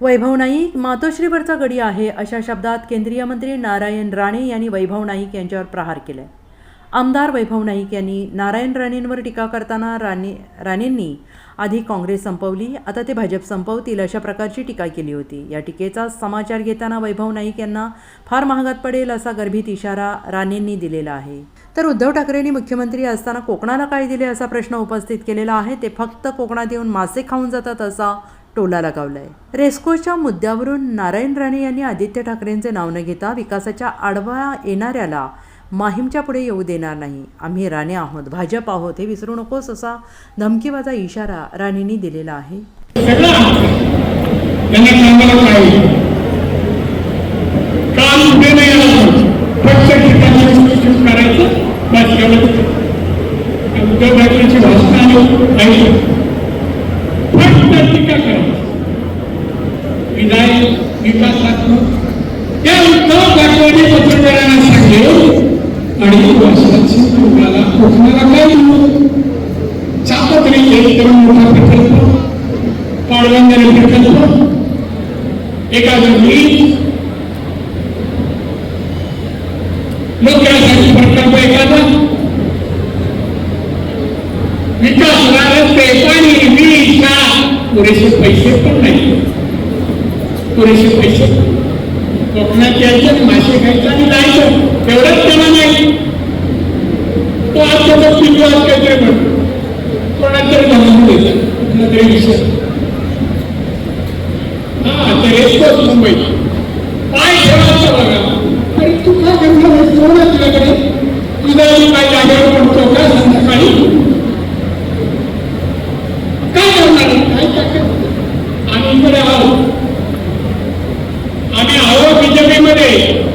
वैभव नाईक मातोश्रीवरचा गडी आहे अशा शब्दात केंद्रीय मंत्री नारायण राणे यांनी वैभव नाईक यांच्यावर प्रहार केला. आमदार वैभव नाईक यांनी नारायण राणेंवर टीका करताना राणे राणेंनी आधी काँग्रेस संपवली आता ते भाजप संपवतील अशा प्रकारची टीका केली होती. या टीकेचा समाचार घेताना वैभव नाईक यांना फार महागात पडेल असा गर्भित इशारा राणेंनी दिलेला आहे. तर उद्धव ठाकरेंनी मुख्यमंत्री असताना कोकणाला काय दिले असा प्रश्न उपस्थित केलेला आहे ते फक्त कोकणात येऊन मासे खाऊन जातात असा टोला लगावलाय. रेस्कोच्या मुद्द्यावरून नारायण राणे यांनी आदित्य ठाकरेंचे नाव न घेता विकासाच्या आडवा येणाऱ्याला माहीमच्या पुढे येऊ देणार नाही. आम्ही राणे आहोत भाजप आहोत हे विसरू नकोस असा धमकीबाजा इशारा राणेंनी दिलेला आहे. करायचं? टीका करायची विधाय विकासात्मक त्या उद्धव ठाकरेंनी पत्रकारांना सांगले आणि भाषणाची कोकणाला कोकणाला काय देऊ चापत्रे एक करून मोठा प्रकल्प पाडवंदर प्रकल्प एखादं ब्रिज लोकांसाठी प्रकल्प एखादा विकास पुरेसे पैसे पण नाही. पुरेसे पैसे कोकणात यायचं मासे खायचं आणि जायचं तेवढंच त्यांना नाही. तो आज त्याचा पिंजू आज काहीतरी म्हणतो? कोणाला तरी देतात कुठला तरी विषय. हा तर येतोच मुंबई काय ठेवायचं बघा अरे तू काय करणार आहेस? कोण आहे तुझ्याकडे तुझा मी काय जागेवर पडतो का संध्याकाळी काय करणार आहे? काय टाकत आम्ही इकडे आहोत आम्ही मध्ये.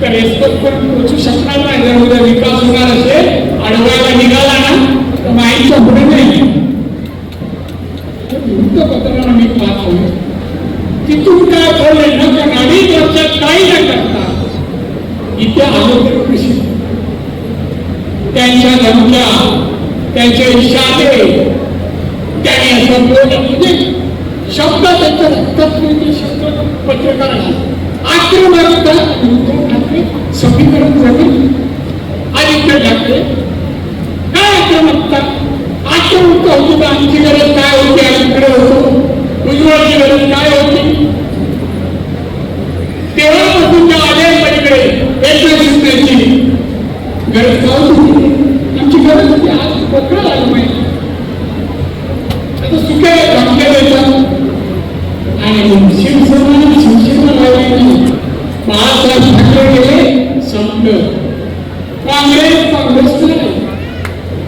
तर रेस्पेक्ट पोचू शकणार नाही जर उद्या विकास होणार असेल अडवायला निघाला ना तर माईच्या पुढे नाही. वृत्तपत्राला मी पाहतो तिथून काय बोलले ना त्या अडीच चर्चा काही न करता इथे आलो कृषी त्यांच्या धमक्या त्यांचे इशारे त्यांनी असं बोललं. म्हणजे शब्द त्यांचा रक्तात म्हणजे शब्द पत्रकारांना आक्रमकता उद्धव समीकरण ज़मीन आदित्य ठाकरे काय आक्रमकता आक्रमकता होती तर आमची गरज काय होती आमच्याकडे होतो उज्ज्वलची गरज काय होती तेव्हापासून त्या आले पलीकडे एकमेकांची गरज काय होती आमची गरज होती आज कोकण आलं माहिती आता सुखे धमके आणि शिवसेना